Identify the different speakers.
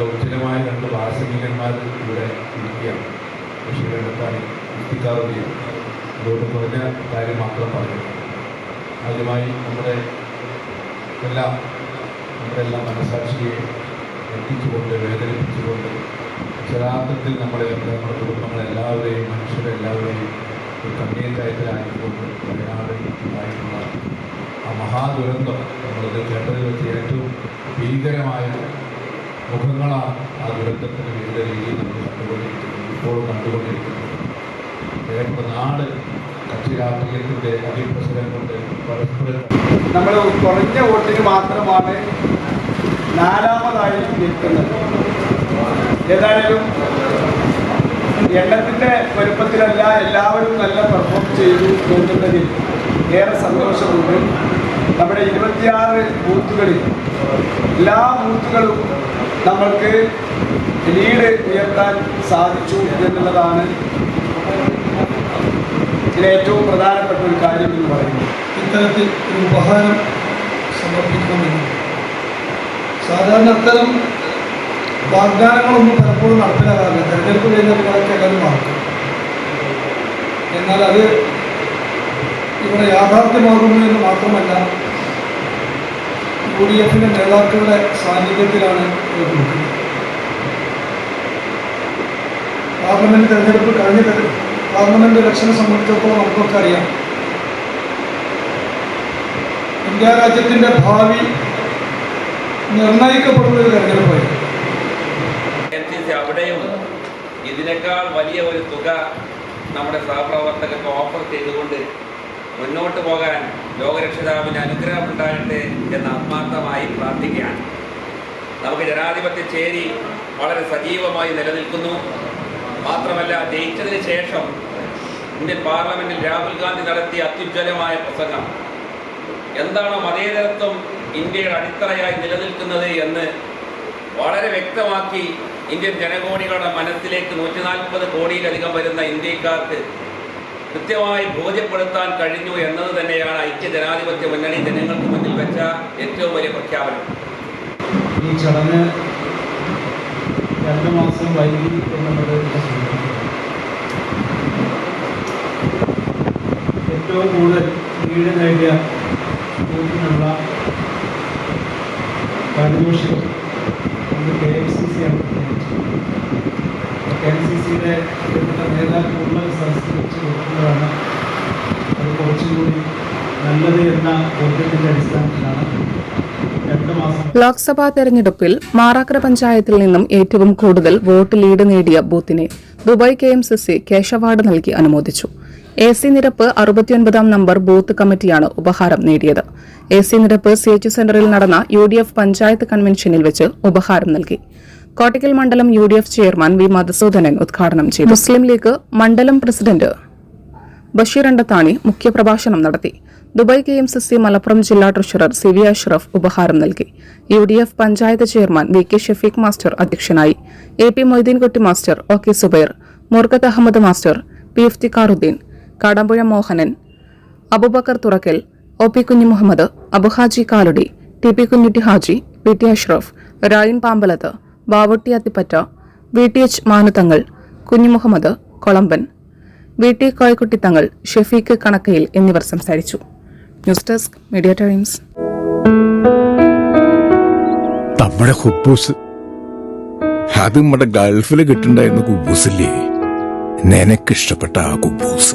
Speaker 1: നല്ല ഉജ്ജ്വലമായ രണ്ട് ദാർശനികന്മാർ ഇവിടെ ഇരിക്കുകയാണ്. ബഷീറെടുത്താനും ഇത്തിക്കാറുകയും അതുകൊണ്ട് കുറഞ്ഞ കാര്യം മാത്രം പറയുന്നു. ആദ്യമായി നമ്മുടെ എല്ലാ നമ്മുടെ എല്ലാം മനസാക്ഷിയെ എത്തിച്ചുകൊണ്ട് വേദനിപ്പിച്ചുകൊണ്ട് യഥാർത്ഥത്തിൽ നമ്മളെ നമ്മുടെ കുടുംബങ്ങളെല്ലാവരെയും മനുഷ്യരെല്ലാവരെയും ഒരു കണ്ണീർ കയറ്റലാക്കിക്കൊണ്ട് വയനാട് ഉണ്ടായിട്ടുള്ള ആ മഹാദുരന്തം നമ്മളത് കേട്ടതിൽ വെച്ച് ഏറ്റവും ഭീകരമായ മുഖങ്ങളാണ് ആ ദുരന്തത്തിന് വിവിധ രീതിയിൽ നമ്മൾ കണ്ടുകൊണ്ടിരിക്കുന്നത് ഇപ്പോഴും കണ്ടുകൊണ്ടിരിക്കുന്നത്. അതേപോലെ നാട് കക്ഷി രാഷ്ട്രീയത്തിന്റെ അതിപ്രസരം കൊണ്ട് പരസ്പരം
Speaker 2: നമ്മൾ കുറഞ്ഞ വോട്ടിന് മാത്രമാണ് നാലാമതായി നിൽക്കുന്നത്. ഏതായാലും എണ്ണത്തിന്റെ വലുപ്പത്തിലല്ല എല്ലാവരും നല്ല പെർഫോം ചെയ്തു എന്നുള്ളതിൽ ഏറെ സന്തോഷമുണ്ട്. നമ്മുടെ ഇരുപത്തിയാറ് ബൂത്തുകളിൽ എല്ലാ ബൂത്തുകളും നമ്മൾക്ക് ലീഡ് ഉയർത്താൻ സാധിച്ചു എന്നുള്ളതാണ് ഇതിലേറ്റവും പ്രധാനപ്പെട്ട ഒരു കാര്യം എന്ന് പറയുന്നത്.
Speaker 3: ഇത്തരത്തിൽ ഒരു ഉപഹാരം സമർപ്പിക്കണമെന്ന്. സാധാരണ അത്തരം വാഗ്ദാനങ്ങളൊന്നും പലപ്പോഴും നടപ്പിലാകാറില്ല. തെരഞ്ഞെടുപ്പ് കഴിഞ്ഞാൽ എല്ലാവരും മാറും എന്നാൽ അത് ഇവിടെ യാഥാർത്ഥ്യമാകുന്നു എന്ന് മാത്രമല്ല ഡി എഫിന്റെ നേതാക്കളുടെ സാന്നിധ്യത്തിലാണ് പാർലമെന്റ് തെരഞ്ഞെടുപ്പ് കഴിഞ്ഞ പാർലമെന്റ് ഇലക്ഷനെ സംബന്ധിച്ചിടത്തോളം നമുക്കൊക്കെ അറിയാം. ഇന്ത്യ രാജ്യത്തിന്റെ ഭാവി നിർണയിക്കപ്പെടുന്ന ഒരു
Speaker 4: സി അവിടെയും ഇതിനേക്കാൾ വലിയ ഒരു തുക നമ്മുടെ സഹപ്രവർത്തകർക്ക് ഓഫർ ചെയ്തുകൊണ്ട് മുന്നോട്ട് പോകാൻ ലോകരക്ഷിതാവിന് അനുഗ്രഹം ഉണ്ടാകട്ടെ എന്ന് ആത്മാർത്ഥമായി പ്രാർത്ഥിക്കുകയാണ്. നമുക്ക് ജനാധിപത്യ ചേരി വളരെ സജീവമായി നിലനിൽക്കുന്നു. മാത്രമല്ല ജയിച്ചതിന് ശേഷം ഇന്ത്യൻ പാർലമെന്റിൽ രാഹുൽ ഗാന്ധി നടത്തിയ അത്യുജ്വലമായ പ്രസംഗം. എന്താണ് മതേതരത്വം ഇന്ത്യയുടെ അടിത്തറയായി നിലനിൽക്കുന്നത് എന്ന് വളരെ വ്യക്തമാക്കി ഇന്ത്യൻ ജനകോടികളുടെ മനസ്സിലേക്ക് നൂറ്റി നാൽപ്പത് കോടിയിലധികം വരുന്ന ഇന്ത്യക്കാർക്ക് കൃത്യമായി ബോധ്യപ്പെടുത്താൻ കഴിഞ്ഞു എന്നത് തന്നെയാണ് ഐക്യ ജനാധിപത്യ മുന്നണി ജനങ്ങൾക്ക് മുന്നിൽ വെച്ച ഏറ്റവും വലിയ പ്രഖ്യാപനം
Speaker 5: ഈ ചടങ്ങ് രണ്ട് മാസം വൈകി. ഏറ്റവും കൂടുതൽ വീട് നേടിയ ബൂത്തിനുള്ള പാരിതോഷികം കെ എം സി സി ആണ് കെ സി സിയുടെ നേതാക്കളുള്ള വെച്ച് കൊടുക്കുന്നതാണ് അത് കുറച്ചുകൂടി നല്ലത് എന്ന ബോധ്യത്തിന്റെ അടിസ്ഥാനത്തിലാണ്.
Speaker 6: ലോക്സഭാ തെരഞ്ഞെടുപ്പിൽ മാറാക്കര പഞ്ചായത്തിൽ നിന്നും ഏറ്റവും കൂടുതൽ വോട്ട് ലീഡ് നേടിയ ബൂത്തിനെ Dubai K M C C cash award നൽകി അനുമോദിച്ചു. എ സി നിരപ്പ് അറുപത്തിയൊൻപതാം നമ്പർ ബൂത്ത് കമ്മിറ്റിയാണ് ഉപഹാരം നേടിയത്. എ സി നിരപ്പ് സി എച്ച് സെന്ററിൽ നടന്ന യു ഡി എഫ് പഞ്ചായത്ത് കൺവെൻഷനിൽ വെച്ച് ഉപഹാരം നൽകി. കോട്ടയ്ക്കൽ മണ്ഡലം U D F chairman V Madhusoodanan ഉദ്ഘാടനം ചെയ്തു. മുസ്ലിം ലീഗ് മണ്ഡലം പ്രസിഡന്റ് ബഷീർ അണ്ടത്താണി മുഖ്യപ്രഭാഷണം നടത്തി. Dubai K M C C Malappuram ജില്ലാ ട്രഷറർ സി വി അഷ്റഫ് ഉപഹാരം നൽകി. U D F panchayat chairman V K Shafeeq master അധ്യക്ഷനായി. A P Moideenkutty master O K Zubair Murgath Ahammed master P F Thikkaruddeen Kadampuzha Mohanan Abubakar Thurakkal O P Kunhi Muhammed Abuhaji Kaludi T P Kunhutty Haji P T Ashraf Rayin Pambalath Bavatty Athippatta V T H Manuthangal Kunhumuhammed Kolamban. V T Koyakutty Thangal Shefeeq Kanakkayil എന്നിവർ സംസാരിച്ചു. News desk Media Times.
Speaker 7: നമ്മുടെ കുബൂസ്. അത് നമ്മുടെ ഗൾഫിൽ കിട്ടുണ്ടായിരുന്ന കുബൂസില്ലേ? നിനക്കിഷ്ടപ്പെട്ട ആ കുബൂസ്.